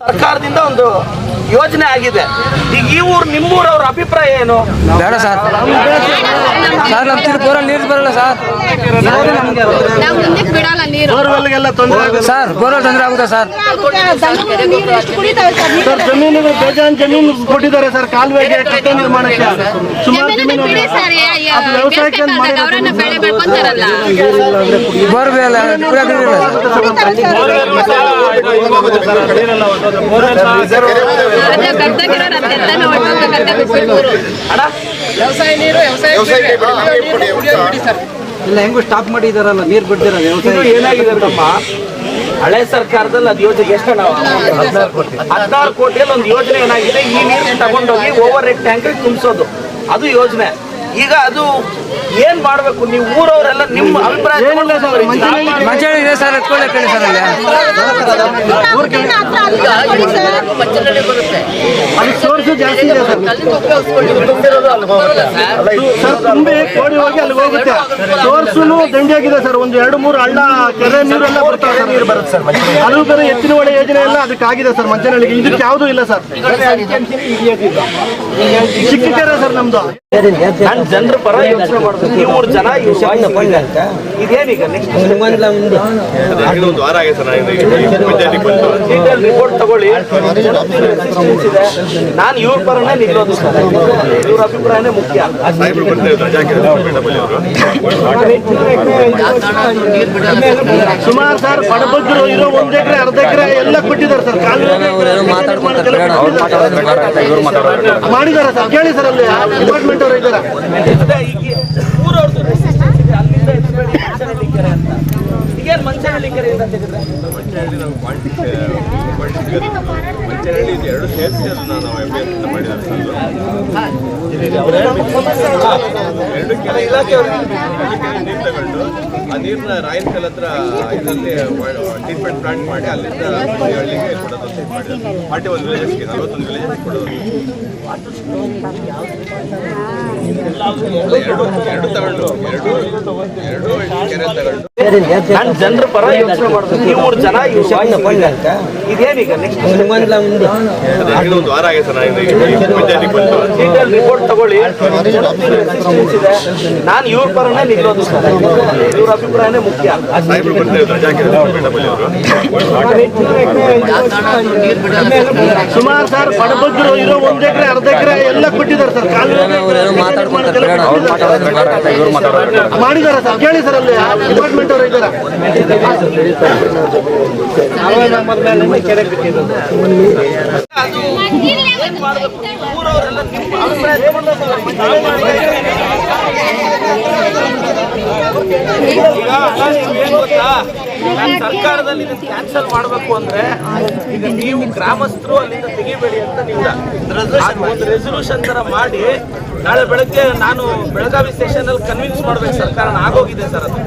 ಸರ್ಕಾರದಿಂದ ಒಂದು ಯೋಜನೆ ಆಗಿದೆ. ಈಗ ಈ ಊರು ನಿಮ್ಮೂರವ್ರ ಅಭಿಪ್ರಾಯ ಏನು? ಬೇಡ ಸರ್. ಸರ್ ನಮ್ಮ ತಿರು ಬೋರಲ್ಲಿ ನೀರು ಬರಲ್ಲ ಸರ್ ನಾವು ಮುಂದಕ್ಕೆ ಬಿಡಲ್ಲ ನೀರು ಬೋರ್ವೆಲ್ಗೆಲ್ಲ ತೊಂದರೆ ಆಗುತ್ತೆ ಸರ್ ಬೋರ್ವೆಲ್ ತೊಂದರೆ ಆಗುತ್ತಾ ಸರ್ ಸರ್ ಸರ್ ಜಮೀನು ಬೇಜಾನ್ ಜಮೀನು ಕೊಟ್ಟಿದ್ದಾರೆ ಸರ್ ಕಾಲುವೆಗೆ ಕಟ್ಟೆ ನಿರ್ಮಾಣಕ್ಕೆ ಸುಮಾರು ಜಮೀನು ಬಿಡಿ ಸರ್ ಅದು ವ್ಯವಸಾಯಕ್ಕೆ ಅಂತ ಮಾಡಿರೋದು. ಬೆಳೆ ಬೆಳ್ಕೊಂತಾರಲ್ಲ ಬೋರ್ ಬೇಲ್ಲ ಕುಡಿಯೋಕೆ ನೀರಿಲ್ಲ ಅದೇ ಗದ್ದೆಗಿರೋರು ಅದೆಲ್ಲನೂ ಒಟ್ಟೊಂದು ಗದ್ದೆ ಇಲ್ಲ ಹೆಂಗು ಸ್ಟಾಪ್ ಮಾಡಿದಾರಲ್ಲ ನೀರು ಬಿಡ್ದಿರ ವ್ಯವಸಾಯ ಏನಾಗಿದೆ ತಮ್ಮ ಹಳೆ ಸರ್ಕಾರದಲ್ಲಿ ಅದು ಯೋಜನೆ ಎಷ್ಟು ಹದಿನಾರು ಕೋಟಿಯಲ್ಲಿ ಒಂದು ಯೋಜನೆ ಏನಾಗಿದೆ ಈ ನೀರು ತಗೊಂಡೋಗಿ ಓವರ್ ಹೆಡ್ ಟ್ಯಾಂಕ್ ತುಂಬಿಸೋದು ಅದು ಯೋಜನೆ ಈಗ ಅದು ಏನ್ ಮಾಡ್ಬೇಕು ನೀವು ಊರವರೆಲ್ಲ ನಿಮ್ಮ ಅಭಿಪ್ರಾಯ ಮಂಚಳಿ ಇದೆ ಸರ್ ತುಂಬಿ ಕೋಡಿ ಹೋಗಿ ಅಲ್ಲಿ ಹೋಗುತ್ತೆ ಸೋರ್ಸುನು ದಂಡಿಯಾಗಿದೆ ಸರ್ ಒಂದು ಎರಡು ಮೂರು ಹಳ್ಳ ಕೆರೆ ನೀರೆಲ್ಲ ಬರ್ತಾವೆ ಸರ್ ನೀರು ಬರುತ್ತೆ ಸರ್ ಅದು ಬೇರೆ ಎತ್ತಿನ ಒಳೆ ಯೋಜನೆ ಎಲ್ಲ ಅದಕ್ಕಾಗಿದೆ ಸರ್ ಮಂಚನಹಳ್ಳಿಗೆ ಇದಕ್ಕೆ ಯಾವುದೂ ಇಲ್ಲ ಸರ್ ಚಿಕ್ಕ ಕೆರೆ ಸರ್ ನಮ್ದು ನಾನು ಜನರ ಪರ ಯೋಚನೆ ಮಾಡ್ಬೇಕು ಈ ಮೂರು ಜನ ಇದೇನೀಗ ನೆಕ್ಸ್ಟ್ ಒಂದು ವಾರ ಆಗಿದೆ ಸರ್ ರಿಪೋರ್ಟ್ ತಗೊಳ್ಳಿ. ಇದೆ ನಾನು ಇವ್ರ ಪರನೇ ನಿಲ್ಲೋದು ಸರ್. ಇವ್ರ ಅಭಿಪ್ರಾಯನೇ ಮುಖ್ಯ. ಸುಮಾರು ಸರ್ ಪಡಬದ್ರು ಇರೋ ಒಂದ್ ಎಕರೆ ಅರ್ಧ ಎಕರೆ ಎಲ್ಲ ಕೊಟ್ಟಿದ್ದಾರೆ ಸರ್. ಕಾಲುವೆ ಮಾಡಿದ್ದಾರೆ ಸರ್. ಕೇಳಿ ಸರ್ ಅಲ್ಲಿ ಡಿಪಾರ್ಟ್ಮೆಂಟ್ ಅವರು ಇದ್ದಾರೆ ಅದೇ ಈಗ ಊರವ್ರದ್ದು resistance ಇದೆ ಅಲ್ಲಿಂದ ಎತ್ಬೇಡಿ ಕೆರೆ ಅಂತ. ಈಗೇನು ಮಂಚನಹಳ್ಳಿ ಕೆರೆಯಿಂದ ತೆಗೆದ್ರೆ ಮಂಚನಹಳ್ಳಿ ಎರಡು ಸೇರಿಸಿ ಅದನ್ನ ನಾವು ಮಾಡಿದ್ದಾರೆ ಇಲಾಖೆ ಎರಡು ಕೆರೆ ಇಲಾಖೆಯವ್ರಿಗೆ ನೀರು ತಗೊಂಡು ಆ ನೀರನ್ನ ರಾಯಲ್ ಕಲ್ ಹತ್ರ ಇದರಲ್ಲಿ ಟ್ರೀಟ್ಮೆಂಟ್ ಪ್ಲಾಂಟ್ ಮಾಡಿ ಅಲ್ಲಿಂದ ಹಳ್ಳಿಗೆ ಕೊಡೋದು ಅಂತ ಇದು ಮಾಡಿದ್ದಾರೆ ಫಾರ್ಟಿ ಒಂದು ವಿಲೇಜಸ್ಗೆ ನಲವತ್ತೊಂದು ವಿಲೇಜಸ್ ಕೊಡೋದು. ಅಲ್ಲ, ಎರಡು ಎರಡು ತಗೊಂಡು ಎರಡು ಎರಡು ಕೆರೆ ತಗೊಂಡು. ನಾನು ಜನರ ಪರ ಯೋಚನೆ ಮಾಡ್ತೀನಿ. ಮೂರು ಜನ ಇದೇನೀಗ ನೆಕ್ಸ್ಟ್ ಒಂದು ವಾರ ಆಗಿದೆ ಸರ್ ನಾನು ಪಂಚಾಯತಿಗೆ ಬಂದು. ಡೀಟೇಲ್ ರಿಪೋರ್ಟ್ ತಗೊಳ್ಳಿ. ಇದೆ ನಾನು ಇವ್ರ ಪರನೇ ನಿಲ್ಲೋದು ಸರ್. ಇವ್ರ ಅಭಿಪ್ರಾಯನೇ ಮುಖ್ಯ. ಸುಮಾರು ಸರ್ ಪಡಬದ್ರು ಇರೋ ಒಂದ್ ಎಕರೆ ಅರ್ಧ ಎಕರೆ ಎಲ್ಲ ಕೊಟ್ಟಿದ್ದಾರೆ ಸರ್. ಮಾಡಿದಾರ ಮಾಡಿದ್ದಾರೆ ಸರ್. ಕೇಳಿ ಸರ್ ಅಲ್ಲಿ ಡಿಪಾರ್ಟ್ಮೆಂಟ್ ಅವರು ಇದ್ದಾರೆ. ಅದು ಊರವರೆಲ್ಲ ಸರ್ಕಾರದಲ್ಲಿ ಕ್ಯಾನ್ಸಲ್ ಮಾಡಬೇಕು ಅಂದ್ರೆ ಈಗ ನೀವು ಗ್ರಾಮಸ್ಥರು ಅಲ್ಲಿಂದ ತೆಗಿಬೇಡಿ ಅಂತ ನೀವು ಒಂದು ರೆಸೊಲ್ಯೂಷನ್ ತರ ಮಾಡಿ, ನಾಳೆ ಬೆಳಗ್ಗೆ ನಾನು ಬೆಳಗಾವಿ ಸ್ಟೇಷನ್ ಅಲ್ಲಿ ಕನ್ವಿನ್ಸ್ ಮಾಡ್ಬೇಕು, ಸರ್ಕಾರ ಆಗೋಗಿದೆ ಸರ್ ಅದು.